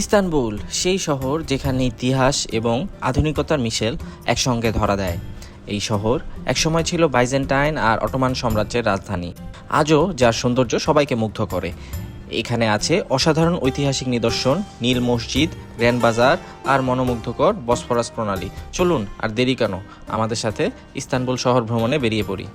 Istanbul, সেই শহর যেখানে ইতিহাস এবং আধুনিকতার মিশেল একসঙ্গে ধরা দেয়। এই শহর একসময় ছিল বাইজেন্টাইন আর অটোমান সাম্রাজ্যের রাজধানী। আজও যার সৌন্দর্য সবাইকে মুগ্ধ করে। এখানে আছে অসাধারণ ঐতিহাসিক নিদর্শন, নীল মসজিদ, গ্র্যান্ড বাজার আর মনোমুগ্ধকর বসফরাস প্রণালী। চলুন আর দেরি কেন, আমাদের সাথে ইস্তানবুল শহর ভ্রমণে বেরিয়ে পড়ি।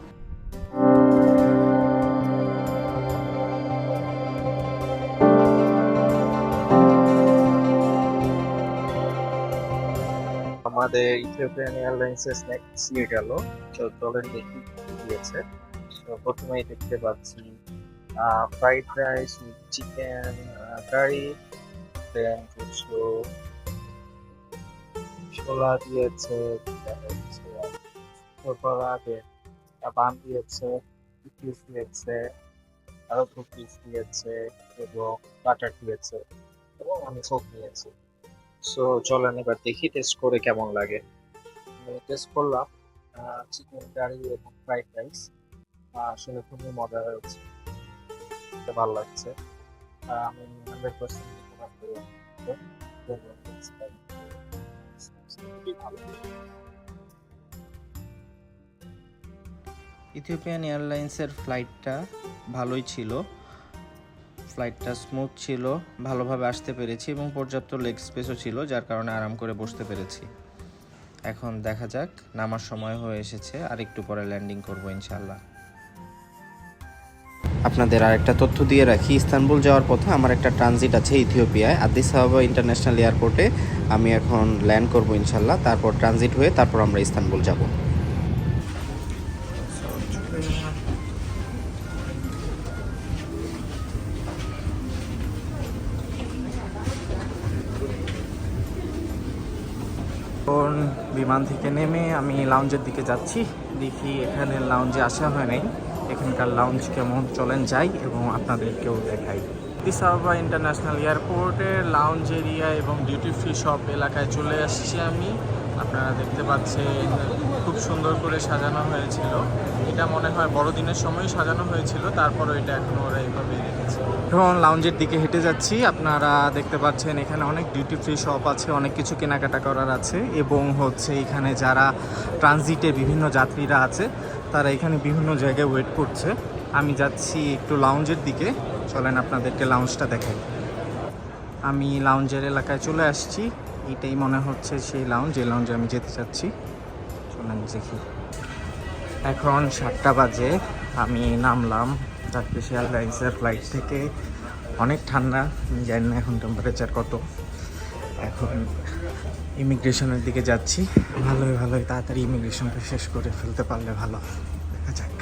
আমাদের ইথিওপিয়ান এয়ারলাইন্সের স্ন্যাক দিয়ে গেল। তো চলেন দেখি দিয়েছে। তো প্রথমেই দেখতে পাচ্ছি fried rice chicken curry then কিছু ছোলা দিয়েছে বান দিয়েছে কুকিজ দিয়েছে, আরও কুকিজ দিয়েছে, এবং বাটার দিয়েছে, এবং আমি সোপ নিয়েছি সো চলেন এবার দেখি টেস্ট করে কেমন লাগে। টেস্ট করলাম চিকেন কারি এবং ফ্রাইড রাইস আসলে খুবই মজা হয়েছে। ভালো লাগছে। আমি হান্ড্রেড পার্সেন্ট ইথিওপিয়ান এয়ারলাইন্সের ফ্লাইটটা ভালোই ছিল। ফ্লাইটটা স্মুথ ছিল, ভালোভাবে আসতে পেরেছি এবং পর্যাপ্ত লেগ স্পেসও ছিল, যার কারণে আরাম করে বসতে পেরেছি। এখন দেখা যাক, নামার সময় হয়ে এসেছে, আর একটু পরে ল্যান্ডিং করব ইনশাল্লাহ আপনাদের আরেকটা তথ্য দিয়ে রাখি, ইস্তানবুল যাওয়ার পথে আমার একটা ট্রানজিট আছে ইথিওপিয়ায়, আদিস আবাবা ইন্টারন্যাশনাল এয়ারপোর্টে আমি এখন ল্যান্ড করব ইনশাল্লাহ তারপর ট্রানজিট হয়ে তারপর আমরা ইস্তানবুল যাব। বিমান থেকে নেমে আমি লাউঞ্জের দিকে যাচ্ছি। দেখি এখানে লাউঞ্জে আসা হয় নাই। এখানকার লাউঞ্জ কেমন চলেন যাই এবং আপনাদেরকেও দেখাই। দিস আবাবা ইন্টারন্যাশনাল এয়ারপোর্টের লাউঞ্জ এরিয়া এবং ডিউটি ফ্রি শপ এলাকায় চলে আসছি আমি। আপনারা দেখতে পাচ্ছেন, খুব সুন্দর করে সাজানো হয়েছিল। এটা মনে হয় বড়দিনের সময় সাজানো হয়েছিল, তারপরও এটা এখন ওরা এইভাবে রেখেছে। এখন লাউঞ্জের দিকে হেঁটে যাচ্ছি, আপনারা দেখতে পাচ্ছেন এখানে অনেক ডিউটি ফ্রি শপ আছে, অনেক কিছু কেনাকাটা করার আছে, এবং হচ্ছে এখানে যারা ট্রানজিটে বিভিন্ন যাত্রীরা আছে, তারা এখানে বিভিন্ন জায়গায় ওয়েট করছে। আমি যাচ্ছি একটু লাউঞ্জের দিকে, চলেন আপনাদেরকে লাউঞ্জটা দেখাই। আমি লাউঞ্জের এলাকায় চলে আসছি, এটাই মনে হচ্ছে সেই লাউঞ্জ যে লাউঞ্জে আমি যেতে চাচ্ছি। চলেন দেখি। এখন সাতটা বাজে, আমি নামলাম টার্কিশ এয়ারলাইন্সের ফ্লাইট থেকে। অনেক ঠান্ডা জানি না এখন টেম্পারেচার কত। এখন ইমিগ্রেশনের দিকে যাচ্ছি। ভালোই ভালোই, তাড়াতাড়ি ইমিগ্রেশনটা শেষ করে ফেলতে পারলে ভালো। দেখা যাক।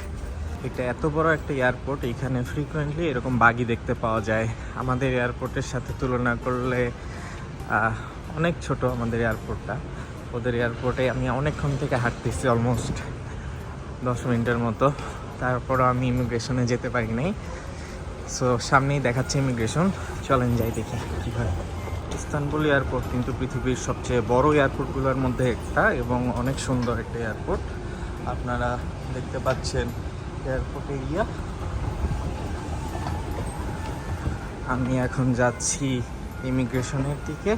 এটা এত বড় একটা এয়ারপোর্ট এখানে ফ্রিকোয়েন্টলি এরকম বাগি দেখতে পাওয়া যায়। আমাদের এয়ারপোর্টের সাথে তুলনা করলে অনেক ছোট আমাদের এয়ারপোর্টটা ওদের এয়ারপোর্টে আমি অনেকক্ষণ থেকে হাঁটতেছি অলমোস্ট দশ মিনিটের মতো। তারপরও আমি ইমিগ্রেশনে যেতে পারি নাই। সো সামনেই দেখাচ্ছে ইমিগ্রেশন চলেন যাই দেখি কী হয় ইস্তানবুল এয়ারপোর্ট কিন্তু পৃথিবীর সবচেয়ে বড় এয়ারপোর্টগুলোর মধ্যে একটা এবং অনেক সুন্দর একটা এয়ারপোর্ট আপনারা দেখতে পাচ্ছেন এয়ারপোর্ট এরিয়া আমি এখন যাচ্ছি ইমিগ্রেশনের দিকে।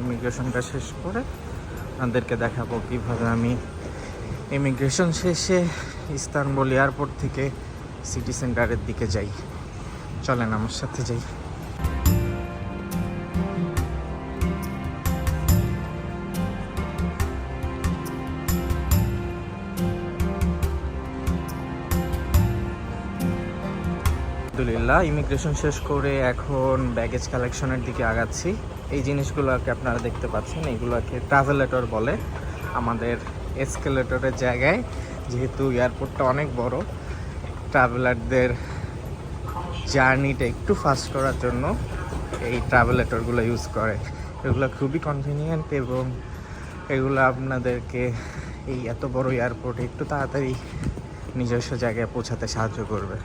ইমিগ্রেশনটা শেষ করে আপনাদেরকে দেখাবো কীভাবে আমি ইমিগ্রেশন শেষে ইস্তানবুল এয়ারপোর্ট থেকে সিটি সেন্টারের দিকে যাই। চলেন আমার সাথে যাই। আলহামদুলিল্লাহ, ইমিগ্রেশন শেষ করে এখন ব্যাগেজ কালেকশনের দিকে আগাচ্ছি। এই জিনিসগুলোকে আপনারা দেখতে পাচ্ছেন, এগুলোকে ট্রাভেলেটর বলে। আমাদের এসকেলেটরের জায়গায়। যেহেতু এয়ারপোর্টটা অনেক বড় ট্রাভেলারদের জার্নিটা একটু ফাস্ট করার জন্য এই ট্রাভেলেটরগুলো ইউজ করে। এগুলো খুবই কনভিনিয়েন্ট এবং এগুলো আপনাদেরকে এই এত বড় এয়ারপোর্টে একটু তাড়াতাড়ি নিজস্ব জায়গায় পৌঁছাতে সাহায্য করবে।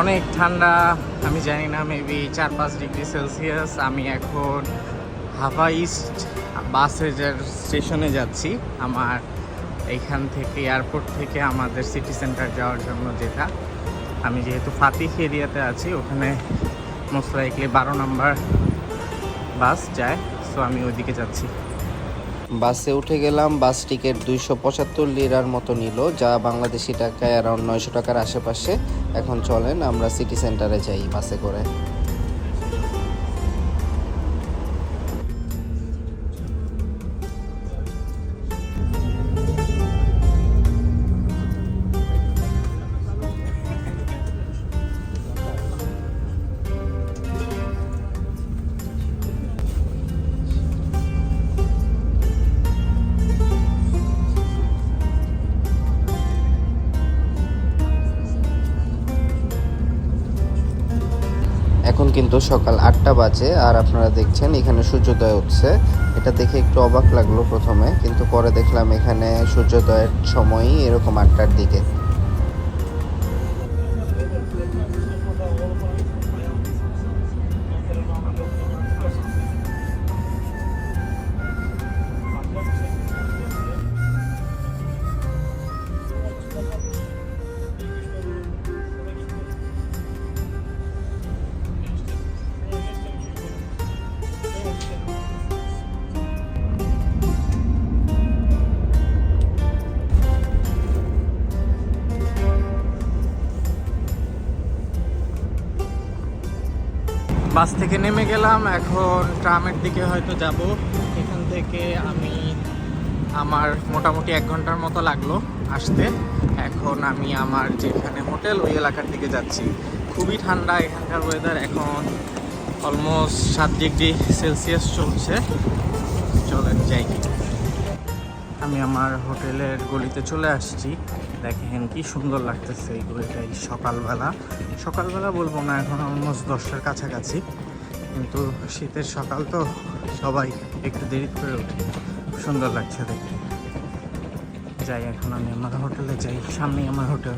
অনেক ঠান্ডা, আমি জানি না মেবি চার পাঁচ ডিগ্রি সেলসিয়াস। আমি এখন হাফা ইস্ট বাসের স্টেশনে যাচ্ছি, আমার এইখান থেকে এয়ারপোর্ট থেকে আমাদের সিটি সেন্টার যাওয়ার জন্য যেটা। আমি যেহেতু ফাতিহ এরিয়াতে আছি, ওখানে মোস্ট লাইকলি বারো নম্বর বাস যায় সো আমি ওইদিকে যাচ্ছি। বাসে উঠে গেলাম বাস টিকিট দুইশো পঁচাত্তর লিরার মতো নিল, যা বাংলাদেশি টাকায় অ্যারাউন্ড নয়শো টাকার আশেপাশে। এখন চলেন আমরা সিটি সেন্টারে যাই বাসে করে। কিন্তু সকাল আটটা বাজে আর আপনারা দেখছেন এখানে সূর্যোদয় হচ্ছে। এটা দেখে একটু অবাক লাগল প্রথমে, কিন্তু পরে দেখলাম এখানে সূর্যোদয়ের সময়ই এরকম আটটার দিকে। বাস থেকে নেমে গেলাম। এখন ট্রামের দিকে হয়তো যাব। এখান থেকে আমি আমার মোটামুটি এক ঘণ্টার মতো লাগল আসতে। এখন আমি আমার যেখানে হোটেল, ওই এলাকার দিকে যাচ্ছি। খুবই ঠান্ডা এখানকার ওয়েদার এখন অলমোস্ট সাত ডিগ্রি সেলসিয়াস চলছে। চলেন যাই। আমি আমার হোটেলের গলিতে চলে আসছি। দেখেন কি সুন্দর লাগতেছে এই এই সকালবেলা। সকালবেলা বলব না, এখন অলমোস্ট দশটার কাছাকাছি। কিন্তু শীতের সকাল তো সবাই একটু দেরি করে খুব সুন্দর লাগছে দেখতে। যাই, এখন আমি আমার হোটেলে যাই, সামনেই আমার হোটেল।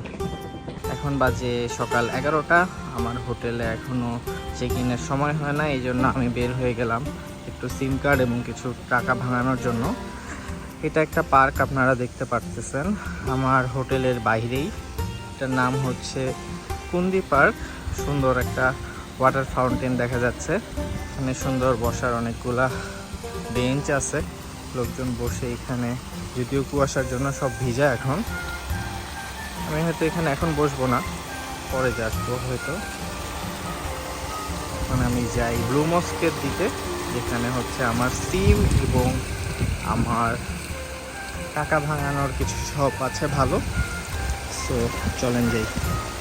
এখন বাজে সকাল এগারোটা, আমার হোটেলে এখনও চেক ইনের সময় হয় না এই জন্য আমি বের হয়ে গেলাম একটু সিম কার্ড এবং কিছু টাকা ভাঙানোর জন্য। এটা একটা পার্ক আপনারা দেখতে পারতেছেন, আমার হোটেলের বাইরেই। এটার নাম হচ্ছে কুন্দি পার্ক, সুন্দর একটা ওয়াটার ফাউন্টেন দেখা যাচ্ছে। এখানে সুন্দর বসার অনেকগুলা বেঞ্চ আছে, লোকজন বসে এখানে, যদিও কুয়াশার জন্য সব ভিজা এখন। আমি হয়তো এখানে এখন বসবো না, পরে যাব হয়তো। এখন আমি যাই ব্লু মস্কের দিকে, যেখানে হচ্ছে আমার সিম এবং আমার টাকা ভাঙানোর কিছু শপ আছে, ভালো। সো চলেন যাই।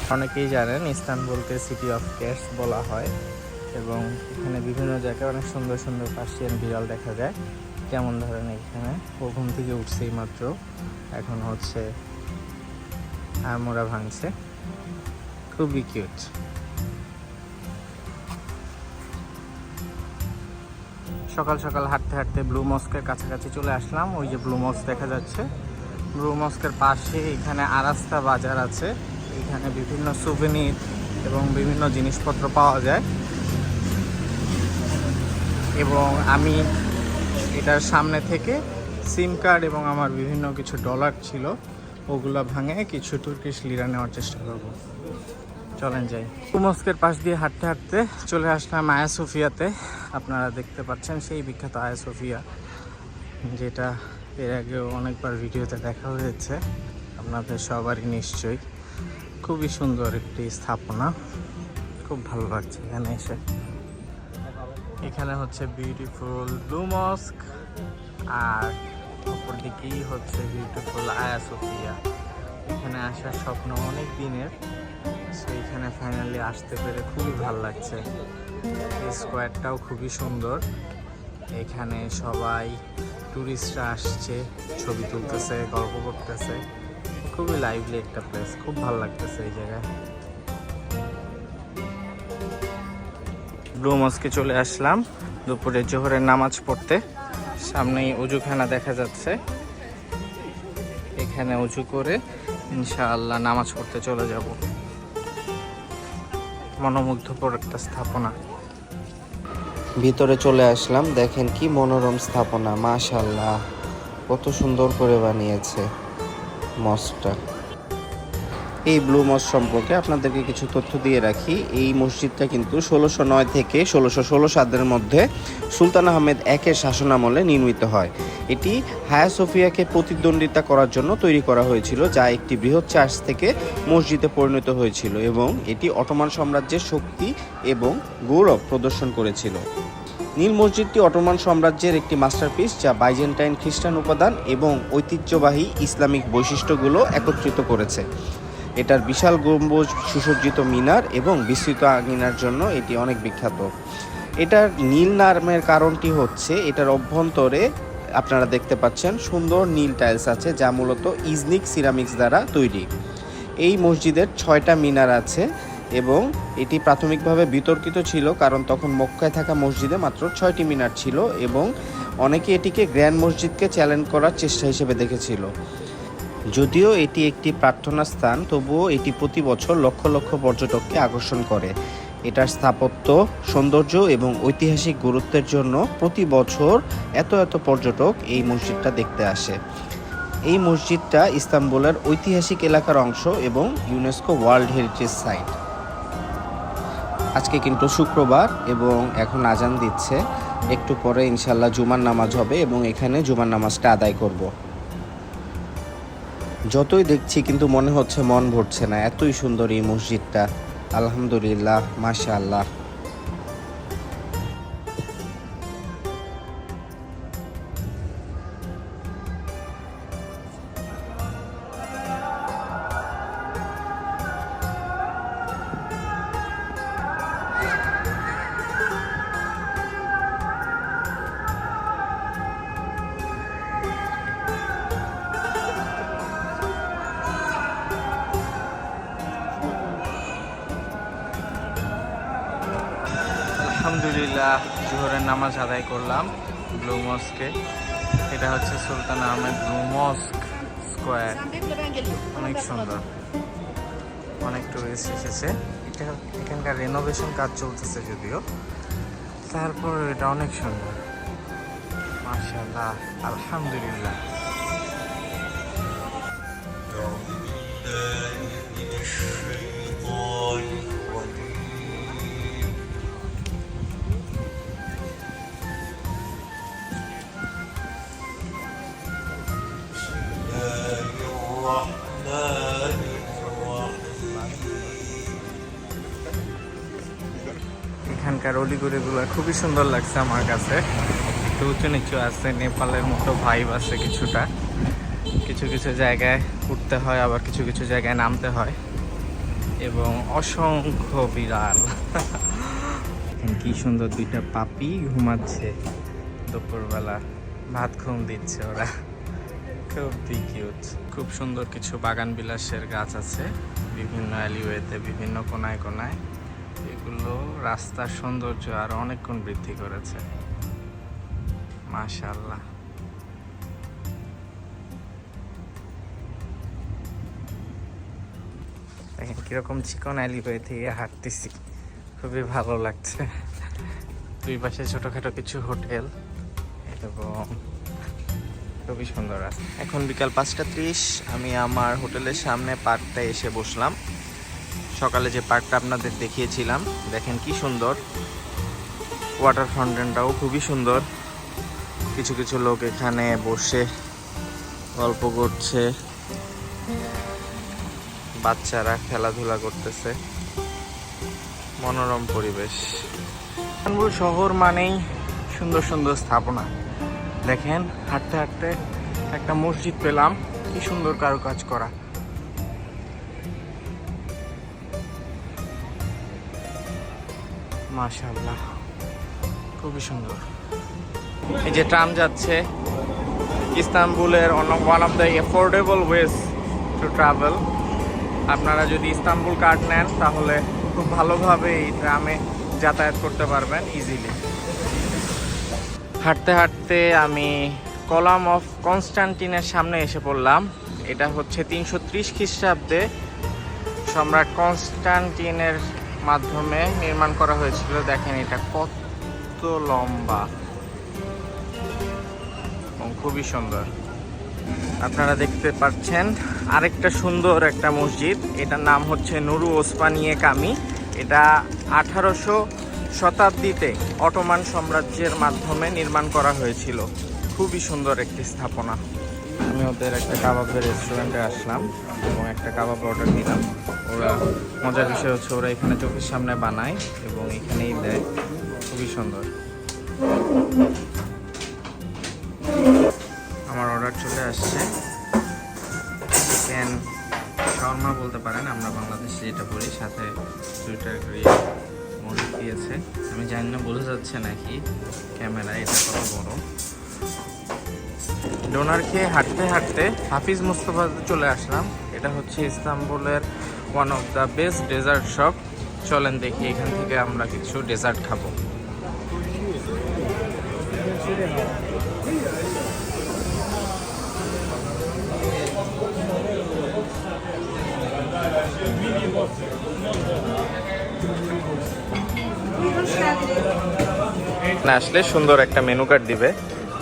অনেকেই জানেন ইস্তানবুলকে সিটি অফ ক্যাশ বলা হয় এবং এখানে বিভিন্ন জায়গায় অনেক সুন্দর সুন্দর পার্সিয়ান বিড়াল দেখা যায়। কেমন ধরেন এখানে? ও ঘুম থেকে উঠছেই মাত্র। এখন হচ্ছে আড়মোড়া ভাঙছে। খুবই কিউট সকাল সকাল হাঁটতে হাঁটতে ব্লু মস্কের কাছাকাছি চলে আসলাম। ওই যে ব্লু মস্ক দেখা যাচ্ছে। ব্লু মস্কের পাশে এখানে আরাস্তা বাজার আছে। এখানে বিভিন্ন সুভেনির এবং বিভিন্ন জিনিসপত্র পাওয়া যায়। এবং আমি এটার সামনে থেকে সিম কার্ড এবং আমার বিভিন্ন কিছু ডলার ছিল, ওগুলো ভাঙে কিছু তুর্কিশ লিরা নেওয়ার চেষ্টা করব। চলেন যাই। কুমস্কের পাশ দিয়ে হাঁটতে হাঁটতে চলে আসলাম আয়া সোফিয়াতে। আপনারা দেখতে পাচ্ছেন সেই বিখ্যাত আয়া সোফিয়া, যেটা এর আগেও অনেকবার ভিডিওতে দেখা হয়েছে। আপনাদের সবারই নিশ্চয়ই। খুবই সুন্দর একটি স্থাপনা। খুব ভালো লাগছে এখানে এসে। এখানে হচ্ছে বিউটিফুল ব্লু মস্ক আর অপর দিকেই হচ্ছে বিউটিফুল আয়া সোফিয়া। এখানে আসার স্বপ্ন অনেক দিনের। সো এখানে ফাইনালি আসতে পেরে খুবই ভালো লাগছে। স্কোয়ারটাও খুবই সুন্দর। এখানে সবাই টুরিস্টরা আসছে, ছবি তুলতেছে, গল্প করতেছে। খুবই লাইভলি একটা প্লেস খুব ভালো লাগতেছে এই জায়গায়। ব্লু মস্কে চলে আসলাম, দুপুরে জোহরের নামাজ পড়তে। সামনেই অজুখানা দেখা যাচ্ছে। এখানে উঁচু করে ইনশাআল্লাহ নামাজ পড়তে চলে যাব। মনোমুগ্ধকর একটা স্থাপনা। ভিতরে চলে আসলাম, দেখেন কি মনোরম স্থাপনা মাশাল্লাহ কত সুন্দর করে বানিয়েছে মসটা। এই ব্লু মস সম্পর্কে আপনাদেরকে কিছু তথ্য দিয়ে রাখি। এই মসজিদটা কিন্তু ষোলোশো নয় থেকে ষোলোশো ষোলো সালের মধ্যে সুলতান আহমেদ একের শাসনামলে নির্মিত হয়। এটি হায়া সোফিয়াকে প্রতিদ্বন্দ্বিতা করার জন্য তৈরি করা হয়েছিল, যা একটি বৃহৎ চার্চ থেকে মসজিদে পরিণত হয়েছিল এবং এটি অটোমান সাম্রাজ্যের শক্তি এবং গৌরব প্রদর্শন করেছিল। নীল মসজিদটি অটোমান সাম্রাজ্যের একটি মাস্টারপিস, যা বাইজেন্টাইন খ্রিস্টান উপাদান এবং ঐতিহ্যবাহী ইসলামিক বৈশিষ্ট্যগুলো একত্রিত করেছে। এটার বিশাল গম্বুজ, সুসজ্জিত মিনার এবং বিস্তৃত আঙিনার জন্য এটি অনেক বিখ্যাত। এটার নীল নামের কারণটি হচ্ছে এটার অভ্যন্তরে আপনারা দেখতে পাচ্ছেন সুন্দর নীল টাইলস আছে যা মূলত ইজনিক সিরামিক্স দ্বারা তৈরি। এই মসজিদের ছয়টা মিনার আছে এবং এটি প্রাথমিকভাবে বিতর্কিত ছিল কারণ তখন মক্কায় থাকা মসজিদে মাত্র ছয়টি মিনার ছিল এবং অনেকে এটিকে গ্র্যান্ড মসজিদকে চ্যালেঞ্জ করার চেষ্টা হিসেবে দেখেছিল। যদিও এটি একটি প্রার্থনা স্থান, তবুও এটি প্রতি বছর লক্ষ লক্ষ পর্যটককে আকর্ষণ করে। এটার স্থাপত্য, সৌন্দর্য এবং ঐতিহাসিক গুরুত্বের জন্য প্রতি বছর এত এত পর্যটক এই মসজিদটা দেখতে আসে। এই মসজিদটা ইস্তাম্বুলের ঐতিহাসিক এলাকার অংশ এবং ইউনেস্কো ওয়ার্ল্ড হেরিটেজ সাইট। আজকে কিন্তু শুক্রবার এবং এখন আজান দিচ্ছে। একটু পরে ইনশাল্লাহ জুমার নামাজ হবে এবং এখানে জুমার নামাজটা আদায় করব। যতই দেখছি কিন্তু মনে হচ্ছে মন ভরছে না। এতই সুন্দর এই মসজিদটা। আলহামদুলিল্লাহ মাশা আল্লাহ আলহামদুলিল্লাহ, জোহরের নামাজ আদায় করলাম, ব্লু মস্কে। এটা হচ্ছে Sultan Ahmed Blue Mosque Square. অনেক সুন্দর। অনেক টুরিস্ট এসেছে। এটা এখানকার রেনোভেশন কাজ চলতেছে যদিও। তারপর এটা অনেক সুন্দর। মাশাআল্লাহ, আলহামদুলিল্লাহ। এখানকার অলিগলিগুলো খুবই সুন্দর লাগছে আমার কাছে। একটু উঁচু নিচু আছে, নেপালের মতো ভাইব আছে কিছুটা। কিছু কিছু জায়গায় উঠতে হয়, আবার কিছু কিছু জায়গায় নামতে হয়। এবং অসংখ্য বিড়াল। কি সুন্দর দুইটা পাপি ঘুমাচ্ছে। দুপুরবেলা ভাত ঘুম দিচ্ছে ওরা। খুবই কিউট খুব সুন্দর কিছু বাগান বিলাসের গাছ আছে, বিভিন্ন অ্যালিওয়েতে বিভিন্ন কোনায় কোনায়। এগুলো রাস্তার সৌন্দর্য আর অনেক গুণ বৃদ্ধি করেছে। মাশাল্লাহ দেখেন কীরকম চিকন অ্যালিওয়ে থেকে হাঁটতেছি। খুবই ভালো লাগছে। দুই পাশে ছোটখাটো কিছু হোটেল এবং খুবই সুন্দর এখন বিকাল পাঁচটা ত্রিশ, আমি আমার হোটেলের সামনে পার্কটায় এসে বসলাম। সকালে যে পার্কটা আপনাদের দেখিয়েছিলাম, দেখেন কি সুন্দর। ওয়াটার ফাউন্টেনটাও খুবই সুন্দর। কিছু কিছু লোক এখানে বসে গল্প করছে। বাচ্চারা খেলাধুলা করতেছে। মনোরম পরিবেশ। শহর মানেই সুন্দর সুন্দর স্থাপনা। দেখেন, হাঁটতে হাঁটতে একটা মসজিদ পেলাম। কি সুন্দর কারুকাজ করা। মাশাআল্লাহ, খুবই সুন্দর। এই যে ট্রাম যাচ্ছে ইস্তানবুলের one of the affordable ways to travel আপনারা যদি ইস্তাম্বুল কার্ড নেন, তাহলে খুব ভালোভাবে এই ট্রামে যাতায়াত করতে পারবেন ইজিলি হাঁটতে হাঁটতে আমি কলাম অফ কনস্টান্টিনের সামনে এসে পড়লাম। এটা হচ্ছে তিনশো ত্রিশ খ্রিস্টাব্দে সম্রাট কনস্টান্টিনের মাধ্যমে নির্মাণ করা হয়েছিল। দেখেন এটা কত লম্বা এবং খুবই সুন্দর। আপনারা দেখতে পাচ্ছেন আরেকটা সুন্দর একটা মসজিদ। এটার নাম হচ্ছে নুরু ওসমানিয়ে কামি। এটা আঠারোশো শতাব্দীতে অটোমান সাম্রাজ্যের মাধ্যমে নির্মাণ করা হয়েছিল। খুবই সুন্দর একটি স্থাপনা। আমি ওদের একটা কাবাবের রেস্টুরেন্টে আসলাম এবং একটা কাবাব অর্ডার দিলাম। ওরা মজার বিষয় হচ্ছে ওরা এখানে চোখের সামনে বানায় এবং এখানেই দেয়। খুবই সুন্দর। আমার অর্ডার চলে আসছে। চিকেন শর্মা বলতে পারেন, আমরা বাংলাদেশে যেটা বলি সাথে গ্রিল মরিচ দিয়েছে আমি জানি না, বোঝা যাচ্ছে নাকি ক্যামেরা এটা কত বড়। ডোনার খেয়ে হাঁটতে হাঁটতে হাফিজ মুস্তফাতে চলে আসলাম। এটা হচ্ছে ইস্তাম্বুলের one of the best dessert shop চলেন দেখি এখান থেকে আমরা কিছু ডেজার্ট খাব। এখানে আসলে সুন্দর একটা মেনু কার্ড দিবে।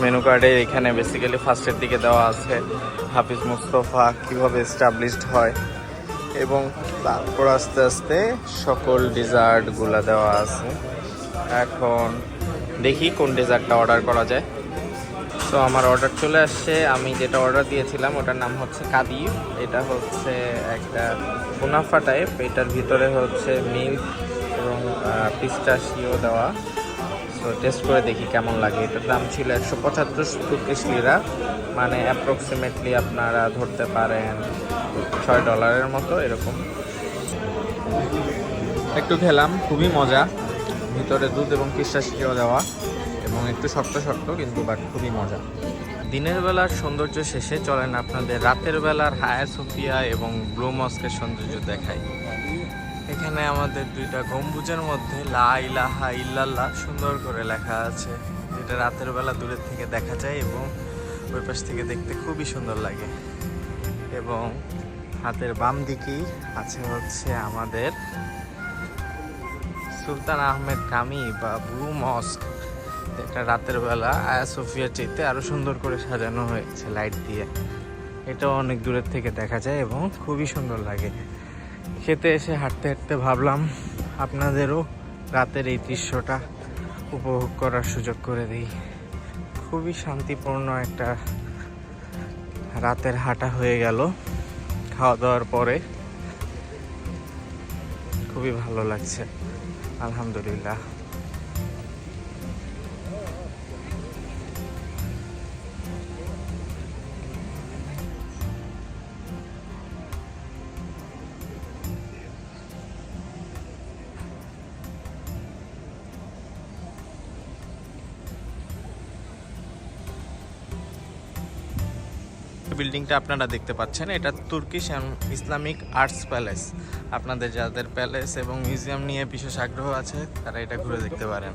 মেনু কার্ডে এখানে বেসিক্যালি ফার্স্টের দিকে দেওয়া আছে হাফিজ মুস্তফা, কীভাবে এস্টাবলিশড হয় এবং তারপর আস্তে আস্তে সকল ডেজার্টগুলো দেওয়া আছে। এখন দেখি কোন ডেজার্টটা অর্ডার করা যায়। তো আমার অর্ডার চলে আসছে। আমি যেটা অর্ডার দিয়েছিলাম, ওটার নাম হচ্ছে কাদির। এটা হচ্ছে একটা মুনাফা টাইপ এটার ভিতরে হচ্ছে মিল্ক এবং পিস্টাশিও দেওয়া। তো টেস্ট করে দেখি কেমন লাগে। এটার দাম ছিল একশো পঁচাত্তর তুর্কিশ লিরা। মানে অ্যাপ্রক্সিমেটলি আপনারা ধরতে পারেন ছয় ডলারের মতো এরকম। একটু খেলাম, খুবই মজা। ভিতরে দুধ এবং পিস্টাশিও দেওয়া। এবং একটু শক্ত শক্ত কিন্তু বাট খুবই মজা। দিনের বেলার সৌন্দর্য শেষে চলেন আপনাদের রাতের বেলার হায়া সোফিয়া এবং ব্লু মস্কের সৌন্দর্য দেখাই। এখানে আমাদের দুইটা গম্বুজের মধ্যে লা ইলাহা ইল্লাল্লাহ সুন্দর করে লেখা আছে, যেটা রাতের বেলা দূরের থেকে দেখা যায় এবং ওই পাশ থেকে দেখতে খুবই সুন্দর লাগে। এবং হাতের বাম দিকেই আছে হচ্ছে আমাদের সুলতান আহমেদ কামি বা ব্লু মস্ক এটা রাতের বেলা আয়া সোফিয়া চাইতে আরও সুন্দর করে সাজানো হয়েছে লাইট দিয়ে। এটা অনেক দূরের থেকে দেখা যায় এবং খুবই সুন্দর লাগে। খেতে এসে হাঁটতে হাঁটতে ভাবলাম আপনাদেরও রাতের এই দৃশ্যটা উপভোগ করার সুযোগ করে দিই। খুবই শান্তিপূর্ণ একটা রাতের হাঁটা হয়ে গেল খাওয়া দাওয়ার পরে। খুবই ভালো লাগছে, আলহামদুলিল্লাহ। বিল্ডিংটা আপনারা দেখতে পাচ্ছেন, এটা তুর্কিশ ইসলামিক আর্টস প্যালেস। আপনাদের যাদের প্যালেস এবং মিউজিয়াম নিয়ে বিশেষ আগ্রহ আছে, তারা এটা ঘুরে দেখতে পারেন।